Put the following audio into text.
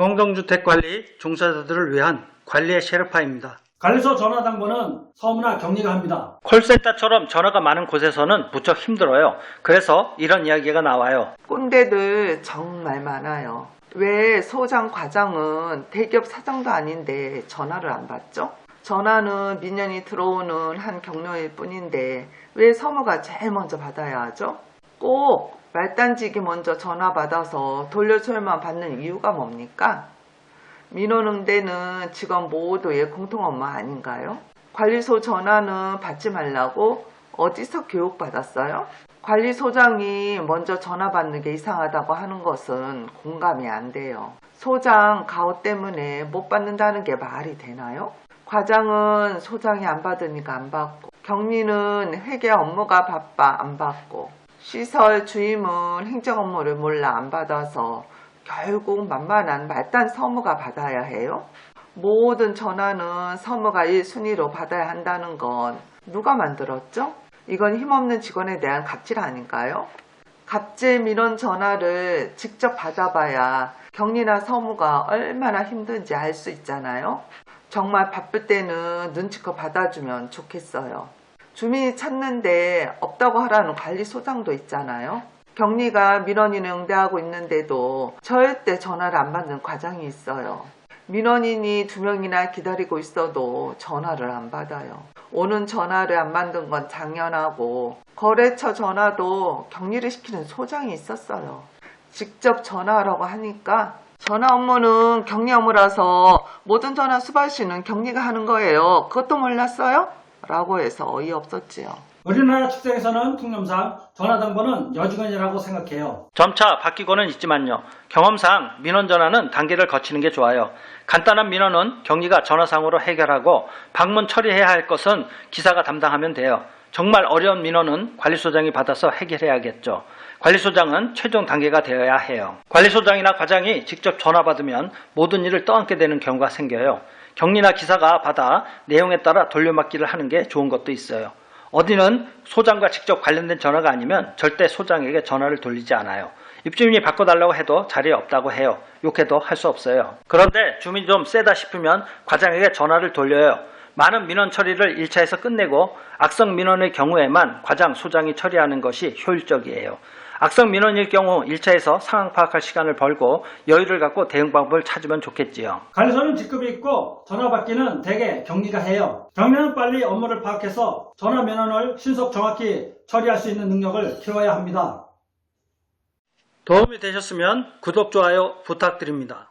공동주택관리 종사자들을 위한 관리의 셰르파입니다. 관리소 전화 당번은 서무나 격리가 합니다. 콜센터처럼 전화가 많은 곳에서는 무척 힘들어요. 그래서 이런 이야기가 나와요. 꼰대들 정말 많아요. 왜 소장 과장은 대기업 사장도 아닌데 전화를 안 받죠? 전화는 민연이 들어오는 한 경로일 뿐인데 왜 서무가 제일 먼저 받아야 하죠? 꼭 말단직이 먼저 전화 받아서 돌려줘야만 받는 이유가 뭡니까? 민원응대는 직원 모두의 공통 업무 아닌가요? 관리소 전화는 받지 말라고 어디서 교육받았어요? 관리소장이 먼저 전화 받는 게 이상하다고 하는 것은 공감이 안 돼요. 소장 가오 때문에 못 받는다는 게 말이 되나요? 과장은 소장이 안 받으니까 안 받고, 경리는 회계 업무가 바빠 안 받고, 시설 주임은 행정 업무를 몰라 안 받아서 결국 만만한 말단 서무가 받아야 해요? 모든 전화는 서무가 1순위로 받아야 한다는 건 누가 만들었죠? 이건 힘없는 직원에 대한 갑질 아닌가요? 갑질 민원 전화를 직접 받아봐야 경리나 서무가 얼마나 힘든지 알 수 있잖아요. 정말 바쁠 때는 눈치껏 받아주면 좋겠어요. 주민이 찾는데 없다고 하라는 관리소장도 있잖아요. 경리가 민원인을 응대하고 있는데도 절대 전화를 안 받는 과장이 있어요. 민원인이 두 명이나 기다리고 있어도 전화를 안 받아요. 오는 전화를 안 받는 건 당연하고 거래처 전화도 격리를 시키는 소장이 있었어요. 직접 전화하라고 하니까 전화 업무는 격리 업무라서 모든 전화 수발시는 격리가 하는 거예요. 그것도 몰랐어요? 라고 해서 어이없었지요. 우리나라 특성에서는 통념상 전화당번은 여직원이라고 생각해요. 점차 바뀌고는 있지만요. 경험상 민원 전화는 단계를 거치는 게 좋아요. 간단한 민원은 경리가 전화상으로 해결하고 방문 처리해야 할 것은 기사가 담당하면 돼요. 정말 어려운 민원은 관리소장이 받아서 해결해야겠죠. 관리소장은 최종 단계가 되어야 해요. 관리소장이나 과장이 직접 전화 받으면 모든 일을 떠안게 되는 경우가 생겨요. 경리나 기사가 받아 내용에 따라 돌려막기를 하는 게 좋은 것도 있어요. 어디는 소장과 직접 관련된 전화가 아니면 절대 소장에게 전화를 돌리지 않아요. 입주민이 바꿔달라고 해도 자리에 없다고 해요. 욕해도 할 수 없어요. 그런데 주민이 좀 세다 싶으면 과장에게 전화를 돌려요. 많은 민원 처리를 1차에서 끝내고 악성 민원의 경우에만 과장, 소장이 처리하는 것이 효율적이에요. 악성 민원일 경우 1차에서 상황 파악할 시간을 벌고 여유를 갖고 대응 방법을 찾으면 좋겠지요. 관리소는 직급이 있고 전화 받기는 대개 격리가 해요. 격리는 빨리 업무를 파악해서 전화 민원을 신속 정확히 처리할 수 있는 능력을 키워야 합니다. 도움이 되셨으면 구독, 좋아요 부탁드립니다.